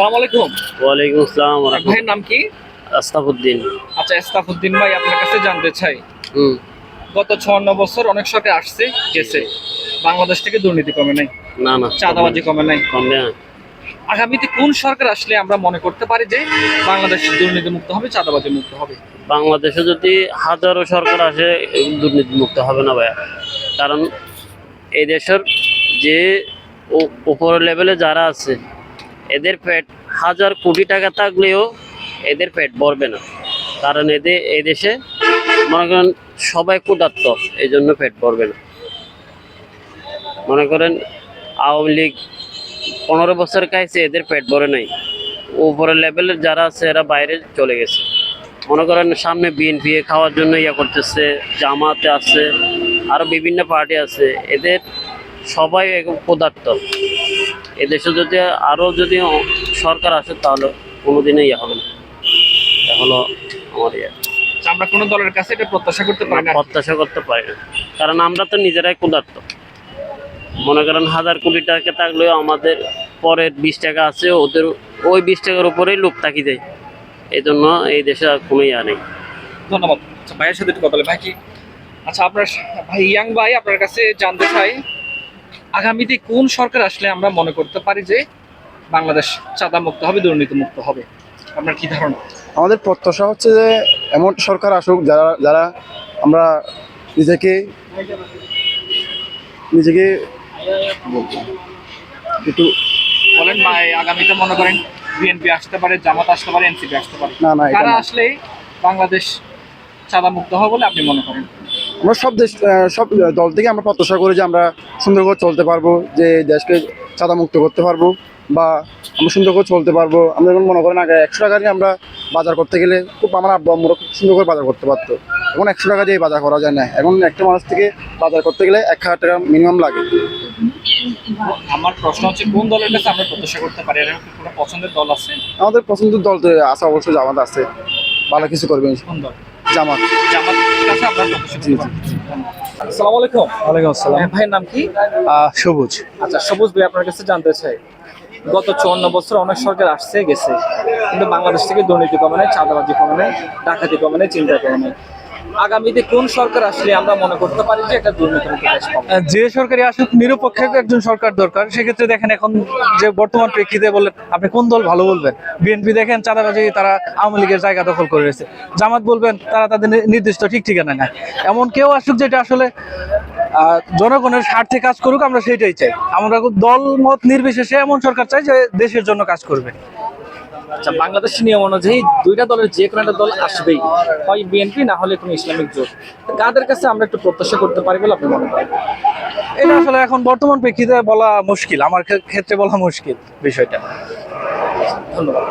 সালাম আলাইকুম। ওয়ালাইকুম আসসালাম ভাইয়ের নাম কি? আস্তাফুদ্দিন। আচ্ছা ইস্তাফুদ্দিন ভাই আপনার কাছে জানতে চাই। হুম। গত ছন্ন বছর অনেক সরকার আসছে গেছে। বাংলাদেশ থেকে দুর্নীতি কমে নাই না না চাঁদাবাজি কমে নাই। কমবে না আগামীতে কোন সরকার আসলে আমরা মনে করতে পারি যে বাংলাদেশ দুর্নীতি মুক্ত হবে চাঁদাবাজি মুক্ত হবে? বাংলাদেশে যদি হাজারো সরকার আসে দুর্নীতি মুক্ত হবে না ভাইয়া। কারণ এই দেশের যে উপর লেভেলে যারা আছে এদের পেট হাজার কোটি টাকা থাকলেও এদের পেট ভরবে না। কারণ এদের এই দেশে মনে করেন সবাই ক্ষুধার্ত এই জন্য পেট ভরবে না। মনে করেন আওয়ামী লীগ পনেরো বছর খাইছে, এদের পেট ভরে নাই। উপরের লেভেলের যারা আছে, এরা বাইরে চলে গেছে। মনে করেন সামনে বিএনপি খাওয়ার জন্য ইয়ে করতেছে, জামাতে আছে আরও বিভিন্ন পার্টি আছে। এদের সবাই পদার্থ এদেশে যদি আরও যদি সরকার আসে তাহলে কোনোদিনই ইয়ে হবে না। হলো আমার ইয়ে। আচ্ছা, আমরা কোনো দলের কাছে এটা প্রত্যাশা করতে পারি না? প্রত্যাশা করতে পারি না। কারণ আমরা তো নিজেরাই ক্ষুধার্ত। মনে করেন হাজার কোটি টাকা থাকলেও আমাদের পরের বিশ টাকা আছে ওদের ওই বিশ টাকার উপরেই লোক থাকি যায়। এই জন্য এই দেশে আর কোনো ইয়া নেই। ধন্যবাদ। আচ্ছা ভাইয়ের সাথে একটু কথা বলে। ভাই কি আচ্ছা আপনার ভাই ইয়াং ভাই আপনার কাছে জানতে চাই আগামীতে কোন সরকার আসলে আমরা মনে করতে পারি যে বাংলাদেশ চাঁদা মুক্ত হবে দুর্নীতি মুক্ত হবে? আপনার কি ধারণা? আমাদের প্রত্যাশা হচ্ছে যে এমন সরকার আসুক যারা যারা আমরা নিজেকে নিজেকে একটু বলেন ভাই আগামীতে মনে করেন বিএনপি আসতে পারে জামাত আসতে পারে এনসিপি আসতে পারে। না না তারা আসলে বাংলাদেশ চাঁদা মুক্ত হবে বলে আপনি মনে করেন? আমরা সব দেশ সব দল থেকে আমরা প্রত্যাশা করি যে আমরা সুন্দর করে চলতে পারব যে দেশকে চাঁদা মুক্ত করতে পারব বা আমরা সুন্দর করে চলতে পারব। আমরা যেমন মনে করেন আগে একশো টাকা দিয়ে আমরা বাজার করতে গেলে খুব আমার আব্বু আমরা খুব সুন্দর করে বাজার করতে পারতো। এখন একশো টাকা দিয়ে বাজার করা যায় না। এখন একটা মানুষ থেকে বাজার করতে গেলে এক হাজার টাকা মিনিমাম লাগে। আমার প্রশ্ন হচ্ছে কোন দলের কাছে আমরা প্রত্যাশা করতে পারি? এরকম কোনো পছন্দের দল আছে? আমাদের পছন্দের দল তো আছে অবশ্যই জামাত আছে। ভালো কিছু করবে। কোন দল? জামাত। জামাত কাছে জি, আসসালামু আলাইকুম। ওয়ালাইকুম আসসালাম। হ্যাঁ, ভাইয়ের নাম কি? সবুজ। আচ্ছা সবুজ ভাই আপনার কাছে জানতে চাই। গত চুয়ান্ন বছর অনেক সরকার আসছে গেছে। কিন্তু বাংলাদেশ থেকে দুর্নীতি কমে নাই চাঁদাবাজি কমে নাই ডাকাতি কমে নাই চিন্তা কমে নাই আগামীতে কোন সরকার আসলে আমরা মনে করতে পারি যে একটা দুর্নীতি যে সরকারি আসুক, নিরপেক্ষ একজন সরকার দরকার, সেক্ষেত্রে দেখেন এখন যে বর্তমান প্রেক্ষিতে বললেন আপনি কোন দল ভালো বলবেন? বিএনপি দেখেন চাঁদাবাজি তারা আওয়ামী লীগের জায়গা দখল করে রয়েছে। জামাত বলবেন, তারা তাদের নির্দিষ্ট ঠিক ঠিকানা নেয় এমন কেউ আসুক যেটা আসলে জনগণের স্বার্থে কাজ করুক, আমরা সেটাই চাই। আমরা দল মত নির্বিশেষে এমন সরকার চাই যে দেশের জন্য কাজ করবে। আচ্ছা বাংলাদেশের নিয়ম অনুযায়ী দুইটা দলের যে কোনো একটা দল আসবেই। হয় বিএনপি না হলে কোনো ইসলামিক জোট। কাদের কাছে আমরা একটু প্রত্যাশা করতে পারি বলে আপনি মনে করেন? এটা আসলে এখন বর্তমান প্রেক্ষিতে বলা মুশকিল আমার ক্ষেত্রে বলা মুশকিল বিষয়টা। ধন্যবাদ।